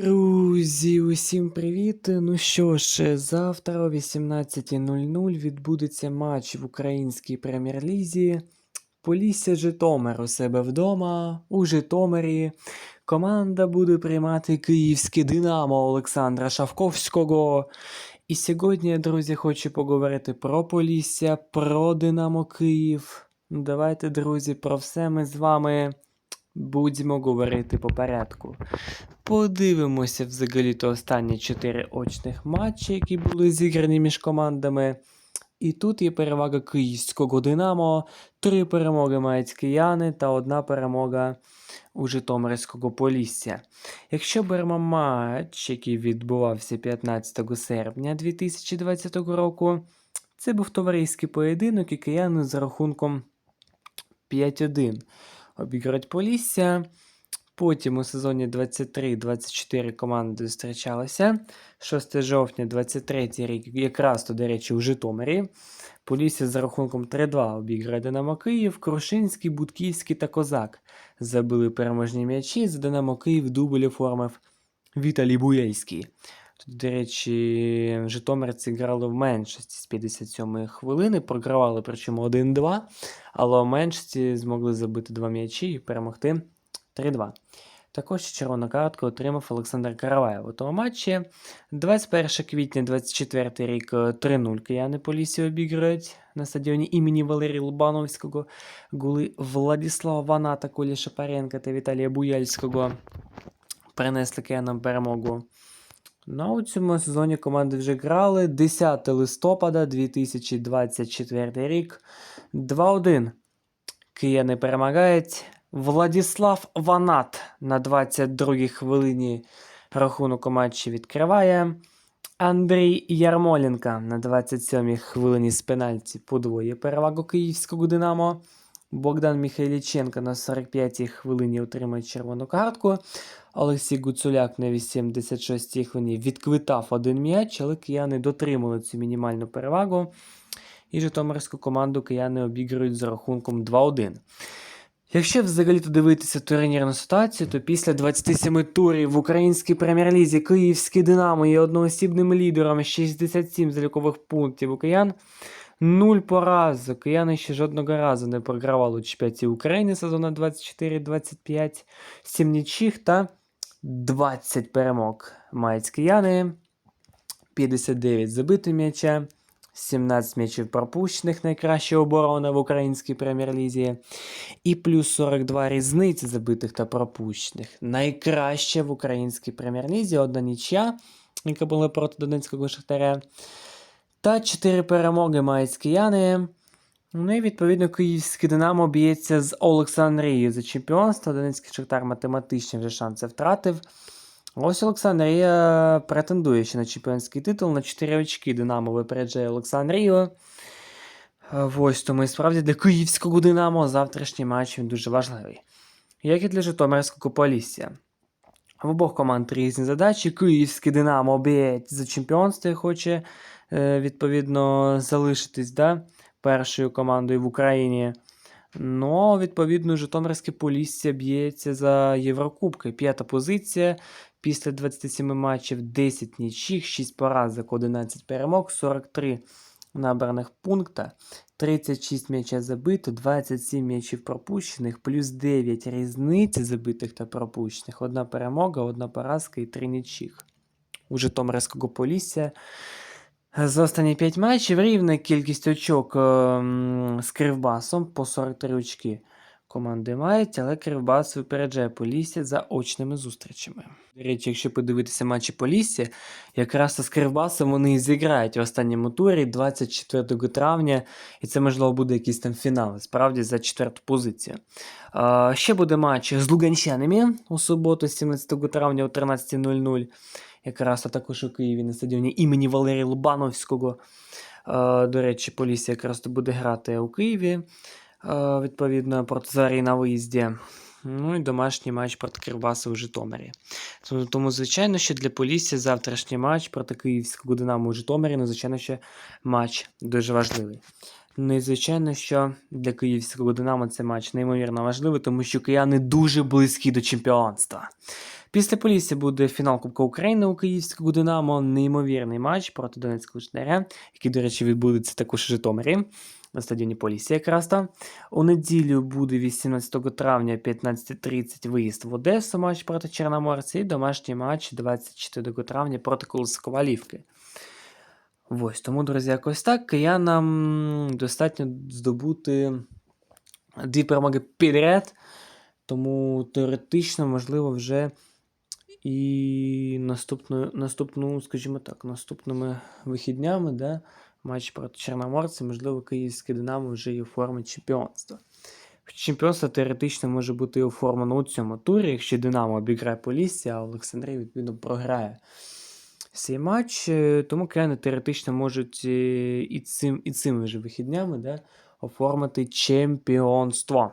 Друзі, усім привіт! Ну що ж, завтра о 18.00 відбудеться матч в українській прем'єр-лізі. Полісся Житомир у себе вдома, у Житомирі. Команда буде приймати київське Динамо Олександра Шавковського. І сьогодні, друзі, хочу поговорити про Полісся, про Динамо Київ. Давайте, друзі, про все ми з вами будемо говорити по порядку. Подивимося взагалі-то останні чотири очних матчі, які були зіграні між командами. І тут є перевага київського Динамо. Три перемоги мають кияни та одна перемога у Житомирського Полісся. Якщо беремо матч, який відбувався 15 серпня 2020 року, це був товариський поєдинок, і кияни з рахунком 5-1 обіграють Полісся. Потім у сезоні 23-24 команди зустрічалися. 6 жовтня 23 рік, якраз то, до речі, у Житомирі. Полісся з рахунком 3-2 обіграє Динамо Київ, Крушинський, Будківський та Козак забили переможні м'ячі. За Динамо Київ дубль оформив Віталій Буєльський. Тут, до речі, житомирці грали в меншості з 57-ї хвилини, програвали причому 1-2, але в меншості змогли забити два м'ячі і перемогти 3-2. Також червону картку отримав Олександр Караваєв у тому матчі. 21 квітня 24 рік е, 3-0 кияни Полісі обіграють на стадіоні імені Валерія Лубановського. Гули Владислава Ваната, Колі Шапаренка та Віталія Буяльського принесли киянам перемогу. Ну, у цьому сезоні команди вже грали 10 листопада 2024 рік. 2-1. Кияни перемагають. Владислав Ванат на 22-й хвилині рахунок у матчі відкриває. Андрій Ярмоленко на 27-й хвилині з пенальті подвоює перевагу київського Динамо. Богдан Михайліченко на 45-й хвилині отримує червону картку. Олексій Гуцуляк на 86-й хвилині відквитав один м'яч, але кияни дотримали цю мінімальну перевагу. І Житомирську команду кияни обіграють за рахунком 2-1. Якщо взагалі то дивитися турнірну ситуацію, то після 27 турів в українській прем'єр-лізі Київський Динамо є одноосібним лідером 67 залікових пунктів у киян. Нуль поразок. Кияни ще жодного разу не програвали у чемпіонаті України сезону 24-25, 7 нічих та 20 перемог. Мають кияни, 59 забитих м'яча, 17 м'ячів пропущених, найкраща оборона в українській прем'єр-лізі. І плюс 42 різниці забитих та пропущених. Найкраще в українській прем'єр-лізі одна нічя, яка була проти Донецького Шахтаря. Та 4 перемоги мають кияни. Ну і відповідно київський Динамо б'ється з Олександрією за чемпіонство. Донецький Шахтар математичні вже шанси втратив. Ось Олександрія претендує ще на чемпіонський титул. На 4 очки Динамо випереджає Олександрію. Е, Ось тому і справді для київського Динамо завтрашній матч він дуже важливий. Як і для Житомирського Полісся. В обох команд різні задачі. Київський Динамо б'ється за чемпіонство і хоче відповідно залишитись да, першою командою в Україні. Ну, відповідно, Житомирське Полісся б'ється за Єврокубки. П'ята позиція після 27 матчів, 10 нічих, 6 поразок, 11 перемог, 43 набраних пункта, 36 м'яча забито, 27 м'ячів пропущених, плюс 9 різниць забитих та пропущених, одна перемога, одна поразка і 3 нічих. У Житомирського Полісся за останні 5 матчів рівна кількість очок ем, з Кривбасом по 43 очки команди мають, але Кривбас випереджає Полісся за очними зустрічами. До речі, якщо подивитися матчі Полісся, якраз з Кривбасом вони і зіграють в останньому турі 24 травня, і це, можливо, буде якийсь там фінал, справді за четверту позицію. А, ще буде матч з Луганчанами у суботу, 17 травня о 13.00 якраз а також у Києві на стадіоні імені Валерія Лубановського. Е, До речі, Полісся якраз буде грати у Києві, е, відповідно, проти Зарі на виїзді. Ну і домашній матч проти Кривбаса у Житомирі. Тому, звичайно, що для Полісся завтрашній матч проти Київського Динамо у Житомирі, ну, звичайно, що матч дуже важливий. Ну і звичайно, що для Київського Динамо цей матч неймовірно важливий, тому що кияни дуже близькі до чемпіонства. Після Полісся буде фінал Кубка України у Київського Динамо. Неймовірний матч проти Донецького Шнаря, який, до речі, відбудеться також у Житомирі на стадіоні Полісся якраз там. У неділю буде 18 травня 15.30 виїзд в Одесу матч проти Чорноморця і домашній матч 24 травня проти Ковалівки. Ось, тому, друзі, якось так. Киянам достатньо здобути дві перемоги підряд. Тому теоретично, можливо, вже і наступну, наступну, скажімо так, наступними вихіднями, да, матч проти Чорноморця, можливо, київське Динамо вже і оформить чемпіонство. Чемпіонство теоретично може бути оформлено у цьому турі, якщо Динамо обіграє Полісся, а Олександрія, відповідно, програє цей матч. Е, Тому кияни теоретично можуть е, і цим, і цими вже вихіднями да, оформити чемпіонство.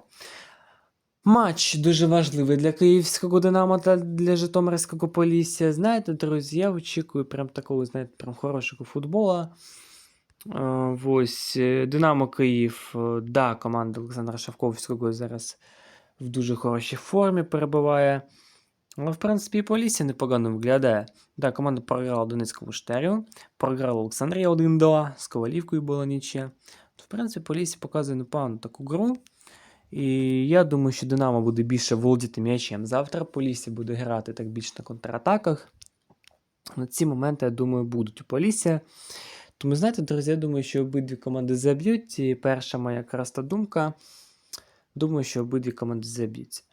Матч дуже важливий для київського Динамо та для Житомирського Полісся. Знаєте, друзі, я очікую прям такого, знаєте, прям хорошого футбола. Е, Ось Динамо Київ, да, команда Олександра Шавковського зараз в дуже хорошій формі перебуває. Але, в принципі, і Полісся непогано виглядає. Да, команда програла Донецькому штарю, програла Олександрія 1-2, з Ковалівкою була нічия. В принципі, Полісся показує непогану таку гру. І я думаю, що Динамо буде більше володіти м'ячем завтра. Полісся буде грати так більш на контратаках. На ці моменти, я думаю, будуть у Полісся. Тому, знаєте, друзі, я думаю, що обидві команди заб'ють. І перша моя якраз та думка. Думаю, що обидві команди заб'ють.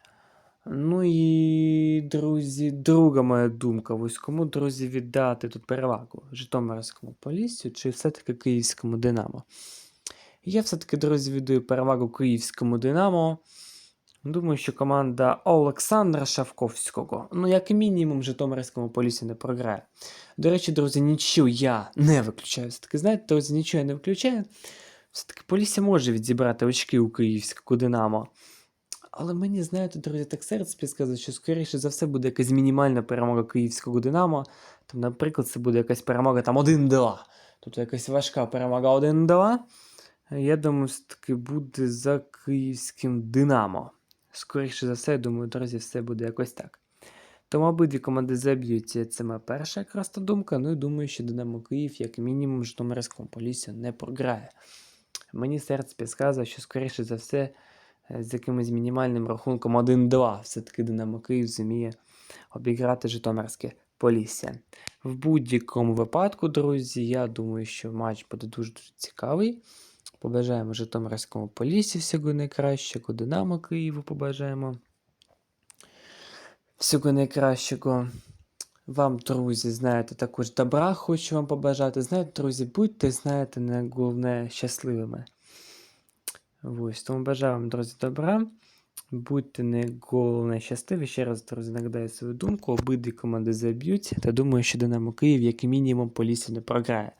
Ну і, друзі, друга моя думка. Ось кому, друзі, віддати тут перевагу Житомирському Поліссю чи все-таки Київському Динамо. Я все-таки, друзі, віддаю перевагу Київському Динамо. Думаю, що команда Олександра Шавковського, ну, як мінімум, Житомирському Поліссі не програє. До речі, друзі, нічого я не виключаю. Все-таки, знаєте, друзі, нічого я не виключаю. Все-таки Полісся може відзібрати очки у Київського Динамо. Але мені, знаєте, друзі, так серце підказує, що, скоріше за все, буде якась мінімальна перемога Київського Динамо. Там, наприклад, це буде якась перемога там 1-2. Тобто якась важка перемога 1-2. Я думаю, все-таки буде за київським Динамо. Скоріше за все, я думаю, друзі, все буде якось так. Тому обидві команди заб'ються. Це моя перша якраз та думка. Ну і думаю, що Динамо Київ, як мінімум, Житомирському Поліссю не програє. Мені серце підказує, що, скоріше за все, з якимось мінімальним рахунком 1-2 все-таки Динамо Київ зуміє обіграти Житомирське Полісся. В будь-якому випадку, друзі, я думаю, що матч буде дуже дуже цікавий. Побажаємо Житомирському Поліссі всього найкращого, Динамо Києву побажаємо. Всього найкращого. Вам, друзі, знаєте, також добра хочу вам побажати. Знаєте, друзі, будьте, знаєте, не головне щасливими. Ось, тому бажаю вам, друзі, добра. Будьте не головне щасливі. Ще раз, друзі, нагадаю свою думку. Обидві команди заб'ють. Та думаю, що Динамо Київ, як мінімум, Полісся не програє.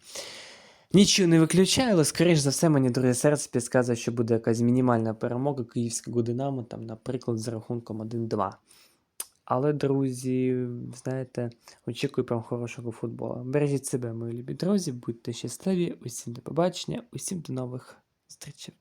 Нічого не виключаю, але, скоріш за все, мені друге серце підказує, що буде якась мінімальна перемога київського Динамо, там, наприклад, з рахунком 1-2. Але, друзі, знаєте, очікую прям хорошого футболу. Бережіть себе, мої любі друзі, будьте щасливі, усім до побачення, усім до нових зустрічей.